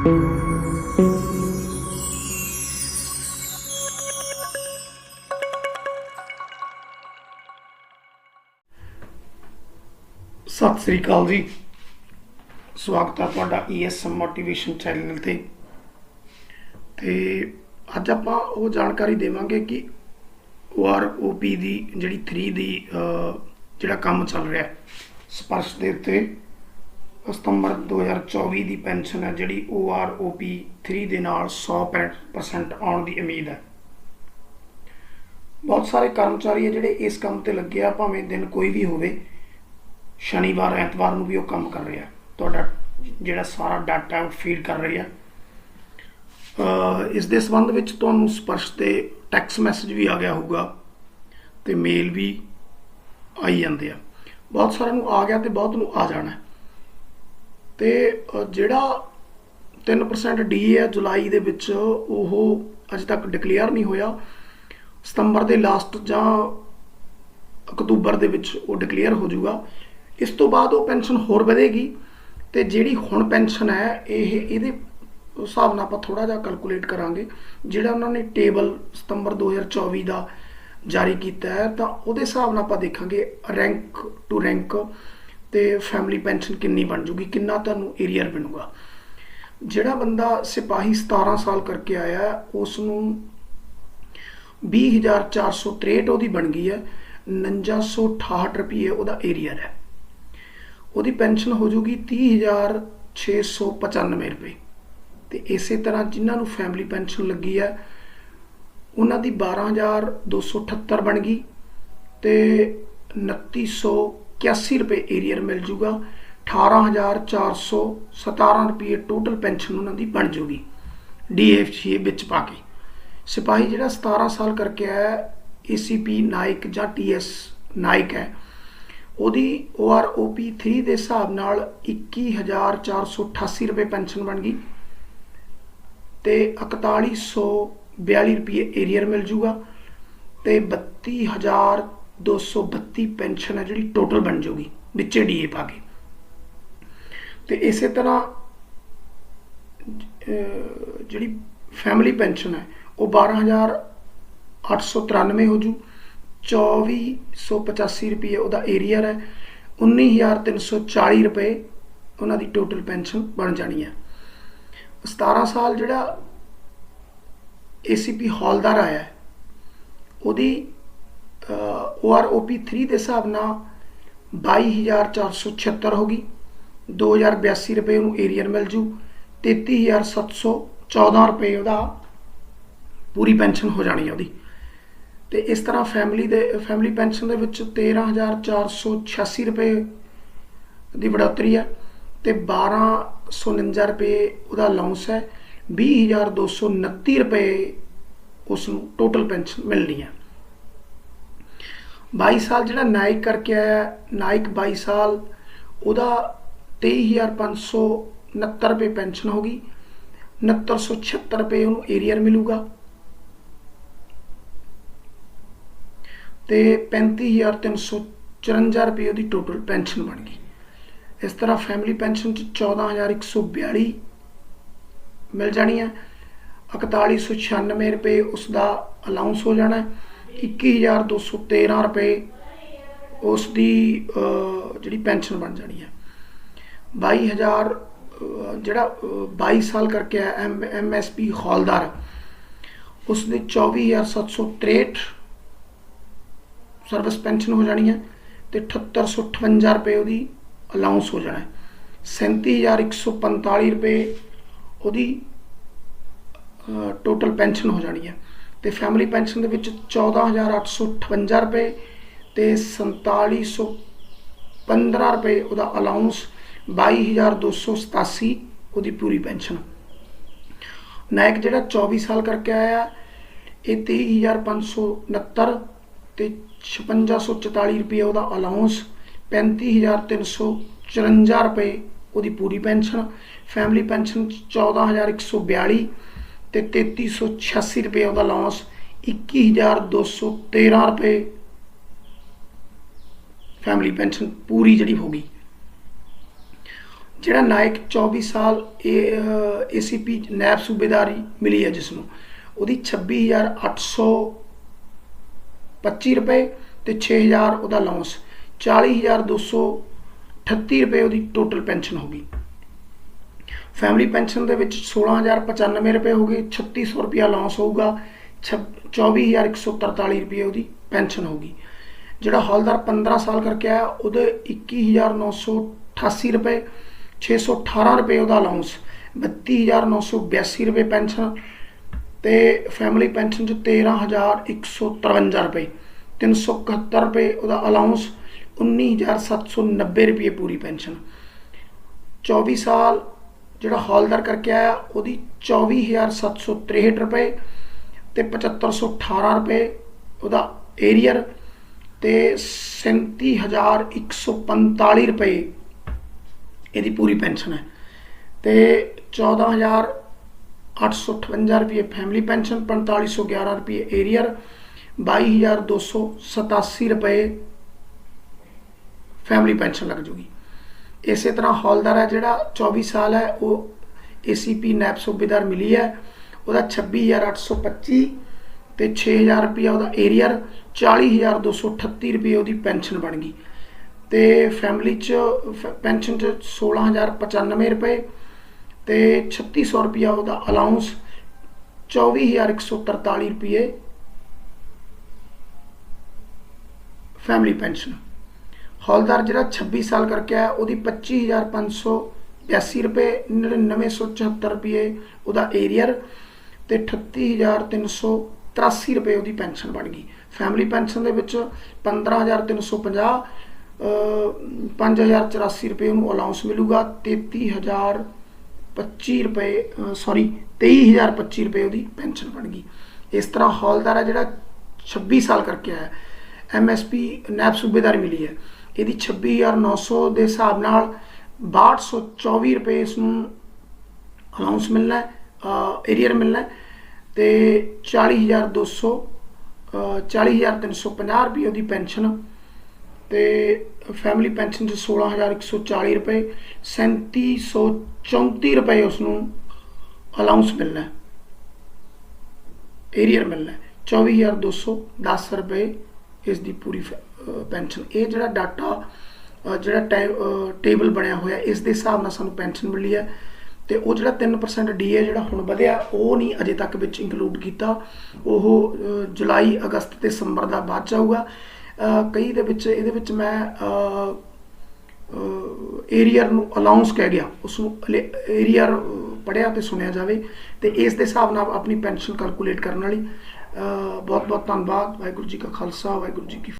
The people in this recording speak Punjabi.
ਸਤਿ ਸ੍ਰੀ ਅਕਾਲ ਜੀ। ਸਵਾਗਤ ਹੈ ਤੁਹਾਡਾ ESM ਮੋਟੀਵੇਸ਼ਨ ਚੈਨਲ ਤੇ। ਤੇ ਅੱਜ ਆਪਾਂ ਉਹ ਜਾਣਕਾਰੀ ਦੇਵਾਂਗੇ ਕਿ OROP ਦੀ ਜਿਹੜੀ 3 ਦੀ ਜਿਹੜਾ ਕੰਮ ਚੱਲ ਰਿਹਾ ਸਪਰਸ਼ ਦੇ ਉੱਤੇ ਸਤੰਬਰ 2024 ਦੀ ਪੈਨਸ਼ਨ ਹੈ, ਜਿਹੜੀ OROP 3 ਦੇ ਨਾਲ 100% ਆਉਣ ਦੀ ਉਮੀਦ ਹੈ। ਬਹੁਤ ਸਾਰੇ ਕਰਮਚਾਰੀ ਹੈ ਜਿਹੜੇ ਇਸ ਕੰਮ ਤੇ ਲੱਗੇ ਆ, ਭਾਵੇਂ ਦਿਨ ਕੋਈ ਵੀ ਹੋਵੇ, ਸ਼ਨੀਵਾਰ, ਐਤਵਾਰ ਨੂੰ ਵੀ ਉਹ ਕੰਮ ਕਰ ਰਿਹਾ। ਤੁਹਾਡਾ ਜਿਹੜਾ ਸਾਰਾ ਡਾਟਾ ਉਹ ਫੀਡ ਕਰ ਰਹੀ ਹੈ। ਇਸ ਦੇ ਸੰਬੰਧ ਵਿੱਚ ਤੁਹਾਨੂੰ ਸਪਰਸ਼ ਤੇ ਟੈਕਸ ਮੈਸੇਜ ਵੀ ਆ ਗਿਆ ਹੋਊਗਾ ਤੇ ਮੇਲ ਵੀ ਆਈ ਜਾਂਦੇ ਆ। ਬਹੁਤ ਸਾਰਿਆਂ ਨੂੰ ਆ ਗਿਆ ਤੇ ਬਹੁਤ ਨੂੰ ਆ ਜਾਣਾ ਤੇ ਜਿਹੜਾ 3% ਡੀ ਹੈ ਜੁਲਾਈ ਦੇ ਵਿੱਚ, ਉਹ ਅਜੇ ਤੱਕ ਡਿਕਲੇਅਰ ਨਹੀਂ ਹੋਇਆ। ਸਤੰਬਰ ਦੇ ਲਾਸਟ ਜਾਂ ਅਕਤੂਬਰ ਦੇ ਵਿੱਚ ਉਹ ਡਿਕਲੇਅਰ ਹੋ ਜਾਊਗਾ। ਇਸ ਤੋਂ ਬਾਅਦ ਉਹ ਪੈਨਸ਼ਨ ਹੋਰ ਵਧੇਗੀ ਤੇ ਜਿਹੜੀ ਹੁਣ ਪੈਨਸ਼ਨ ਹੈ, ਇਹ, ਇਹਦੇ ਹਿਸਾਬ ਨਾਲ ਆਪਾਂ ਥੋੜਾ ਜਿਹਾ ਕੈਲਕੂਲੇਟ ਕਰਾਂਗੇ। ਜਿਹੜਾ ਉਹਨਾਂ ਨੇ ਟੇਬਲ ਸਤੰਬਰ 2024 ਦਾ ਜਾਰੀ ਕੀਤਾ ਹੈ, ਤਾਂ ਉਹਦੇ ਹਿਸਾਬ ਨਾਲ ਆਪਾਂ ਦੇਖਾਂਗੇ ਰੈਂਕ ਟੂ ਰੈਂਕ ਤੇ ਫੈਮਿਲੀ ਪੈਨਸ਼ਨ ਕਿੰਨੀ ਬਣ ਜੂਗੀ, ਕਿੰਨਾ ਤੁਹਾਨੂੰ ਏਰੀਅਰ ਬਣੂਗਾ ਜਿਹੜਾ ਬੰਦਾ ਸਿਪਾਹੀ 17 ਸਾਲ ਕਰਕੇ ਆਇਆ ਉਸ ਨੂੰ 20463 ਉਹਦੀ ਬਣ ਗਈ ਹੈ 4968 ਰੁਪਏ ਉਹਦਾ ਏਰੀਅਰ ਹੈ। ਉਹਦੀ ਪੈਨਸ਼ਨ ਹੋ ਜੂਗੀ 30695 ਰੁਪਏ। ਤੇ ਇਸੇ ਤਰ੍ਹਾਂ ਜਿਨ੍ਹਾਂ ਨੂੰ ਫੈਮਿਲੀ ਪੈਨਸ਼ਨ ਲੱਗੀ ਹੈ, ਉਹਨਾਂ ਦੀ 12278 ਬਣ ਗਈ ਤੇ 2981 ਰੁਪਏ ਏਰੀਅਰ ਮਿਲ ਜੂਗਾ 18417 ਰੁਪਏ ਟੋਟਲ ਪੈਨਸ਼ਨ ਉਹਨਾਂ ਦੀ ਬਣ ਜੂਗੀ ਡੀਐਫਸੀ ਵਿੱਚ ਪਾ ਕੇ। ਸਿਪਾਹੀ ਜਿਹੜਾ 17 ਸਾਲ ਕਰਕੇ ਆਇਆ ਏਸੀਪੀ ਨਾਇਕ ਜਾਂ ਟੀਐਸ ਨਾਇਕ ਹੈ, ਉਹਦੀ OROP 3 ਦੇ ਹਿਸਾਬ ਨਾਲ 21488 ਰੁਪਏ ਪੈਨਸ਼ਨ ਬਣ ਗਈ ਤੇ 4142 ਰੁਪਏ ਏਰੀਅਰ ਮਿਲ ਜੂਗਾ ਤੇ 32232 ਪੈਨਸ਼ਨ ਹੈ ਜਿਹੜੀ ਟੋਟਲ ਬਣ ਜੂਗੀ ਵਿੱਚੇ ਡੀਏ ਪਾ ਕੇ। ਤੇ ਇਸੇ ਤਰ੍ਹਾਂ ਜਿਹੜੀ ਫੈਮਿਲੀ ਪੈਨਸ਼ਨ ਹੈ, ਉਹ 12893 ਹੋ ਜੂ। 2485 ਰੁਪਏ ਉਹਦਾ ਏਰੀਅਰ ਹੈ। 19340 ਰੁਪਏ ਉਹਨਾਂ ਦੀ ਟੋਟਲ ਪੈਨਸ਼ਨ ਬਣ ਜਾਣੀ ਹੈ। 17 ਸਾਲ ਜਿਹੜਾ ACP ਹੌਲਦਾਰ ਆਇਆ ਹੈ, ਉਹਦੀ OROP 3 ਦੇ ਹਿਸਾਬ ਨਾਲ 22476 ਹੋ ਗਈ। 2082 ਰੁਪਏ ਉਹਨੂੰ ਏਰੀਅਰ ਮਿਲ ਜੂ। 33714 ਰੁਪਏ ਉਹਦਾ ਪੂਰੀ ਪੈਨਸ਼ਨ ਹੋ ਜਾਣੀ ਹੈ ਉਹਦੀ। ਤੇ ਇਸ ਤਰ੍ਹਾਂ ਫੈਮਿਲੀ ਦੇ ਫੈਮਿਲੀ ਪੈਨਸ਼ਨ ਦੇ ਵਿੱਚ 13486 ਰੁਪਏ ਦੀ ਵਧੋਤਰੀ ਹੈ ਤੇ 1249 ਰੁਪਏ ਉਹਦਾ ਅਲਾਉਂਸ ਹੈ। 20229 ਰੁਪਏ ਉਸ ਨੂੰ ਟੋਟਲ ਪੈਨਸ਼ਨ ਮਿਲਣੀ ਹੈ 22 ਸਾਲ ਜਿਹੜਾ ਨਾਇਕ ਕਰਕੇ ਆਇਆ, ਨਾਇਕ 22 ਸਾਲ, ਉਹਦਾ 23569 ਰੁਪਏ ਪੈਨਸ਼ਨ ਹੋ ਗਈ। 6976 ਰੁਪਏ ਉਹਨੂੰ ਏਰੀਅਰ ਮਿਲੂਗਾ। ਤੇ 35354 ਰੁਪਏ ਉਹਦੀ ਟੋਟਲ ਪੈਨਸ਼ਨ ਬਣ ਗਈ। ਇਸ ਤਰ੍ਹਾਂ ਫੈਮਿਲੀ ਪੈਨਸ਼ਨ ਚ 14142 ਮਿਲ ਜਾਣੀ ਹੈ। 4196 ਰੁਪਏ ਉਸ ਦਾ ਅਲਾਉਂਸ ਹੋ ਜਾਣਾ ਹੈ। 21213 ਰੁਪਏ ਉਸ ਦੀ ਜਿਹੜੀ ਪੈਨਸ਼ਨ ਬਣ ਜਾਣੀ ਹੈ। 22000 ਅਹ, ਜਿਹੜਾ ਅਹ, 22 ਸਾਲ ਕਰਕੇ ਹੈ ਪੀ ਹੌਲਦਾਰ ਉਸ ਦੀ 24763 ਸਰਵਿਸ ਪੈਨਸ਼ਨ ਹੋ ਜਾਣੀ ਹੈ ਤੇ 7858 ਰੁਪਏ ਉਹਦੀ ਅਲਾਉਂਸ ਹੋ ਜਾਣਾ ਹੈ। 37145 ਰੁਪਏ ਉਹਦੀ ਟੋਟਲ ਪੈਨਸ਼ਨ ਹੋ ਜਾਣੀ ਹੈ। ਤੇ ਫੈਮਿਲੀ ਪੈਨਸ਼ਨ ਦੇ ਵਿੱਚ 14858 ਰੁਪਏ ਤੇ 4715 ਰੁਪਏ ਉਹਦਾ ਅਲਾਉਂਸ 22287 ਉਹਦੀ ਪੂਰੀ ਪੈਨਸ਼ਨ ਨਾਇਕ ਜਿਹੜਾ 24 ਸਾਲ ਕਰਕੇ ਆਇਆ, ਇਹ 23569 ਤੇ 5644 ਰੁਪਏ ਉਹਦਾ ਅਲਾਉਂਸ 35354 ਰੁਪਏ ਉਹਦੀ ਪੂਰੀ ਪੈਨਸ਼ਨ ਫੈਮਿਲੀ ਪੈਨਸ਼ਨ 14142 ਤੇ 3386 ਰੁਪਏ ਉਹਦਾ ਅਲਾਉਂਸ 21213 ਰੁਪਏ। ਫੈਮਿਲੀ ਪੈਨਸ਼ਨ ਪੂਰੀ ਜਿਹੜੀ ਹੋ ਗਈ। ਜਿਹੜਾ ਨਾਇਕ 24 ਸਾਲ ਏਸੀਪੀ ਨੈਬ ਸੂਬੇਦਾਰੀ ਮਿਲੀ ਹੈ ਜਿਸ ਨੂੰ ਉਹਦੀ 26825 ਰੁਪਏ ਤੇ 6000 ਉਹਦਾ ਲਾਂਸ 40238 ਰੁਪਏ ਉਹਦੀ ਟੋਟਲ ਪੈਨਸ਼ਨ ਹੋ ਗਈ। ਫੈਮਿਲੀ ਪੈਨਸ਼ਨ ਦੇ ਵਿੱਚ 16095 ਰੁਪਏ ਹੋ ਗਏ 3600 ਰੁਪਿਆ ਲਾਂਸ ਹੋਊਗਾ 24143 ਰੁਪਏ ਉਹਦੀ ਪੈਨਸ਼ਨ ਹੋਗੀ ਜਿਹੜਾ ਹੌਲਦਾਰ 15 ਸਾਲ ਕਰਕੇ ਆਇਆ, ਉਹਦੇ 21988 ਰੁਪਏ 618 ਰੁਪਏ ਉਹਦਾ ਅਲਾਉਂਸ 32982 ਰੁਪਏ ਪੈਨਸ਼ਨ ਤੇ ਫੈਮਿਲੀ ਪੈਨਸ਼ਨ ਚ 13153 ਰੁਪਏ 371 ਰੁਪਏ ਉਹਦਾ ਅਲਾਉਂਸ 19790 ਰੁਪਏ ਪੂਰੀ ਪੈਨਸ਼ਨ 24 ਸਾਲ ਜਿਹੜਾ ਹੌਲਦਾਰ ਕਰਕੇ ਆਇਆ, ਉਹਦੀ 24763 ਰੁਪਏ ਤੇ 7518 ਰੁਪਏ ਉਹਦਾ ਏਰੀਅਰ ਤੇ 37145 ਰੁਪਏ ਇਹਦੀ ਪੂਰੀ ਪੈਨਸ਼ਨ ਹੈ। ਤੇ 14858 ਰੁਪਏ ਫੈਮਿਲੀ ਪੈਨਸ਼ਨ 4511 ਰੁਪਏ ਏਰੀਅਰ 22287 ਰੁਪਏ ਫੈਮਿਲੀ ਪੈਨਸ਼ਨ ਲੱਗ ਜੂਗੀ। ਇਸੇ ਤਰ੍ਹਾਂ ਹੌਲਦਾਰ ਹੈ ਜਿਹੜਾ 24 ਸਾਲ ਹੈ, ਉਹ ਏਸੀਪੀ ਨੈਬ ਸੂਬੇਦਾਰ ਮਿਲੀ ਹੈ। ਉਹਦਾ 26825 ਤੇ 6000 ਰੁਪਿਆ ਉਹਦਾ ਏਰੀਅਰ 40238 ਰੁਪਏ ਉਹਦੀ ਪੈਨਸ਼ਨ ਬਣ ਗਈ। ਤੇ ਫੈਮਿਲੀ ਚ ਪੈਨਸ਼ਨ ਚ 16095 ਰੁਪਏ ਤੇ 3600 ਰੁਪਿਆ ਉਹਦਾ ਅਲਾਉਂਸ 24143 ਰੁਪਏ ਫੈਮਿਲੀ ਪੈਨਸ਼ਨ ਹੌਲਦਾਰ ਜਿਹੜਾ 26 ਸਾਲ ਕਰਕੇ ਆਇਆ, ਉਹਦੀ 25582 ਰੁਪਏ 9974 ਰੁਪਏ ਉਹਦਾ ਏਰੀਅਰ ਤੇ 38383 ਰੁਪਏ ਉਹਦੀ ਪੈਨਸ਼ਨ ਬਣ ਗਈ। ਫੈਮਿਲੀ ਪੈਨਸ਼ਨ ਦੇ ਵਿੱਚ 15350 5084 ਰੁਪਏ ਉਹਨੂੰ ਅਲਾਉਂਸ ਮਿਲੂਗਾ 33025 ਰੁਪਏ ਸੌਰੀ 23025 ਰੁਪਏ ਉਹਦੀ ਪੈਨਸ਼ਨ ਬਣ ਗਈ। ਇਸ ਤਰ੍ਹਾਂ ਹੌਲਦਾਰ ਹੈ ਜਿਹੜਾ 26 ਸਾਲ ਕਰਕੇ ਆਇਆ। ਐਮਐਸਪੀ ਨੈਬ ਸੂਬੇਦਾਰ ਮਿਲੀ ਹੈ। ਇਹਦੀ 26900 ਦੇ ਹਿਸਾਬ ਨਾਲ 6224 ਰੁਪਏ ਇਸ ਨੂੰ ਅਲਾਉਂਸ ਮਿਲਣਾ ਹੈ ਏਰੀਅਰ ਮਿਲਣਾ ਹੈ ਤੇ 40200 40350 ਰੁਪਏ ਉਹਦੀ ਪੈਨਸ਼ਨ ਤੇ ਫੈਮਿਲੀ ਪੈਨਸ਼ਨ ਚ 16140 ਰੁਪਏ 3734 ਰੁਪਏ ਉਸ ਨੂੰ ਅਲਾਉਂਸ ਮਿਲਣਾ ਹੈ ਏਰੀਅਰ ਮਿਲਣਾ ਹੈ 24210 ਰੁਪਏ ਇਸ ਦੀ ਪੂਰੀ ਪੈਨਸ਼ਨ। ਇਹ ਜਿਹੜਾ ਡਾਟਾ ਜਿਹੜਾ ਟੇਬਲ ਬਣਿਆ ਹੋਇਆ, ਇਸ ਦੇ ਹਿਸਾਬ ਨਾਲ ਸਾਨੂੰ ਪੈਨਸ਼ਨ ਮਿਲੀ ਹੈ। ਤੇ ਉਹ ਜਿਹੜਾ 3% ਡੀਏ ਜਿਹੜਾ ਹੁਣ ਵਧਿਆ, ਉਹ ਨਹੀਂ ਅਜੇ ਤੱਕ ਵਿੱਚ ਇਨਕਲੂਡ ਕੀਤਾ। ਉਹ ਜੁਲਾਈ, ਅਗਸਤ ਤੇ ਦਸੰਬਰ ਦਾ ਬਾਅਦ ਚਾਊਗਾ ਕਈ ਦੇ ਵਿੱਚ, ਇਹਦੇ ਵਿੱਚ ਮੈਂ ਏਰੀਅਰ ਨੂੰ ਅਲਾਉਂਸ ਕਹਿ ਗਿਆ। ਉਸ ਨੂੰ ਏਰੀਅਰ ਪੜਿਆ ਤੇ ਸੁਣਿਆ ਜਾਵੇ। ਤੇ ਇਸ ਦੇ ਹਿਸਾਬ ਨਾਲ ਆਪਣੀ ਪੈਨਸ਼ਨ ਕੈਲਕੂਲੇਟ ਕਰਨ ਵਾਲੀ। ਬਹੁਤ ਬਹੁਤ ਧੰਨਵਾਦ। ਵਾਹਿਗੁਰੂ ਜੀ ਕਾ ਖਾਲਸਾ, ਵਾਹਿਗੁਰੂ ਜੀ ਕੀ